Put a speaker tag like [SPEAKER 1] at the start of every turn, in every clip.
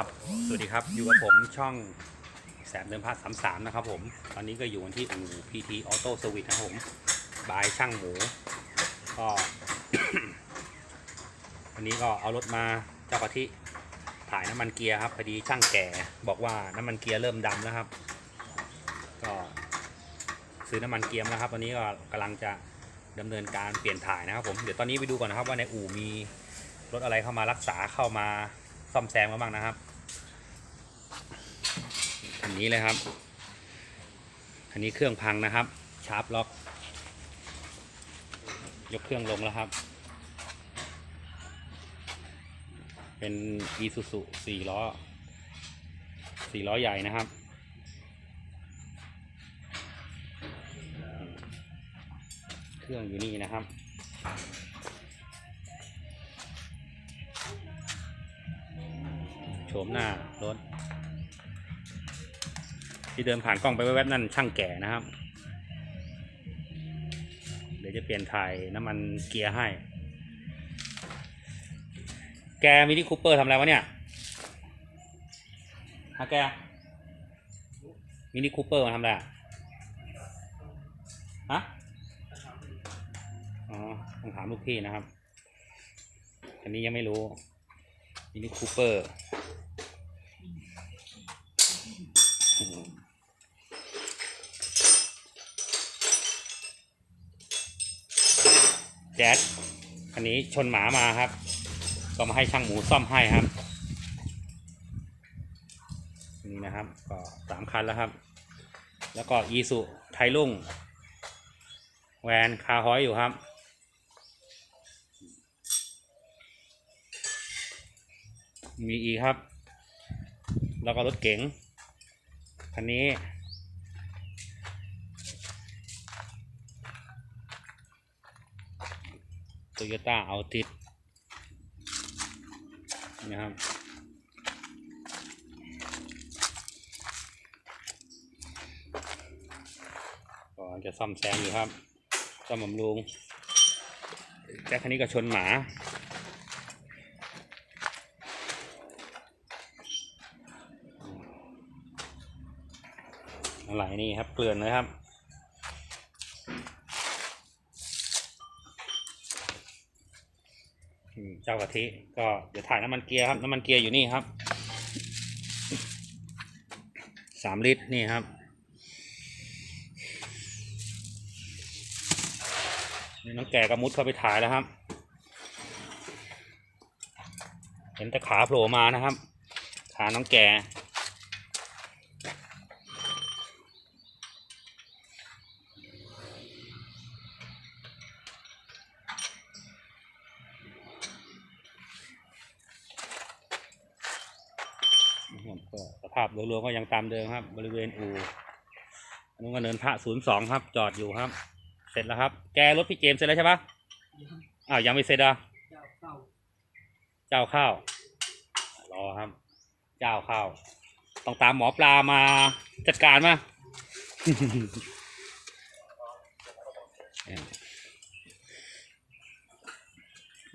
[SPEAKER 1] ครับ สวัสดีครับ อยู่กับผมช่องแสบเดิมพาสามสามนะครับผม ตอนนี้ก็อยู่กันที่อู่ PT Auto Service นะครับผม บายช่างหมู ก็ วันนี้ก็เอารถมาเจ้ากะทิถ่ายน้ำมันเกียร์ครับ พอดีช่างแก่บอกว่าน้ำมันเกียร์เริ่มดำแล้วครับ ก็ซื้อน้ำมันเกียร์แล้วครับวันนี้ก็กำลังจะดำเนินการเปลี่ยนถ่ายนะครับผม เดี๋ยวตอนนี้ไปดูก่อนนะครับว่าในอู่มีรถอะไรเข้ามารักษาเข้ามา ซ่อมแซมกันบ้างนะครับอันนี้เลยครับ อันนี้เครื่องพังนะครับชาร์ปล็อก ยกเครื่องลงแล้วครับ เป็น Isuzu สี่ล้อสี่ล้อใหญ่นะครับเครื่องอยู่นี่นะครับ โฉมหน้ารถ ที่เดินผ่านกล้องไปแวบๆนั่นช่างแก่นะครับ เดี๋ยวจะเปลี่ยนถ่ายน้ำมันเกียร์ให้ แกมินิคูเปอร์ทำอะไรวะเนี่ยฮะแกมินิคูเปอร์มาทำอะไรฮะอ๋อต้องถามลูกพี่นะครับ อันนี้ยังไม่รู้มินิคูเปอร์ แจ๊ดอันนี้ชนหมามาครับ ก็มาให้ช่างหมูซ่อมให้ครับนี่นะครับ ก็สามคันแล้วครับ แล้วก็อีสุไทยลุ่งแวนคาฮอยอยู่ครับ มีอีกครับ แล้วก็รถเก๋งคันนี้ โตโยต้าเอาติดนะครับ ก็จะซ่อมแซมอยู่ครับ ซ่อมบำรุงแจ็คคันนี้ก็ชนหมาอะไรนี่ครับ เกลื่อนเลยครับ อืม เจ้ากะทิก็เดี๋ยวถ่ายน้ำมันเกียร์ครับน้ำมันเกียร์อยู่นี่ครับสามลิตรนี่ครับนี่น้องแก่กระมุดเข้าไปถ่ายแล้วครับ เห็นแต่ขาโผล่มานะครับ ขาน้องแก่ นะครับ ก็สภาพโดยรวมก็ยังตามเดิมครับ บริเวณอู่อันนู้นก็เนินพระศูนย์สองครับ จอดอยู่ครับ เสร็จแล้วครับ แกรถพี่เจมส์เสร็จแล้วใช่ปะอ้าวยังไม่เสร็จอะ
[SPEAKER 2] เจ้าเข้า
[SPEAKER 1] เจ้าข้าวรอครับ เจ้าข้าวต้องตามหมอปลามาจัดการมา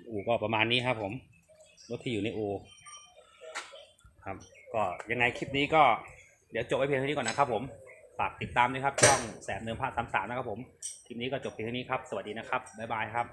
[SPEAKER 1] อู่ก็ประมาณนี้ครับผม รถที่อยู่ในอู่ ครับ ก็ยังไงคลิปนี้ก็เดี๋ยวจบไว้เพียงเท่านี้ก่อนนะครับ ผมฝากติดตามด้วยครับช่องแสบเนื้อผ้าสามสามนะครับผมคลิปนี้ก็จบเพียงเท่านี้ครับ สวัสดีนะครับบ๊ายบายครับ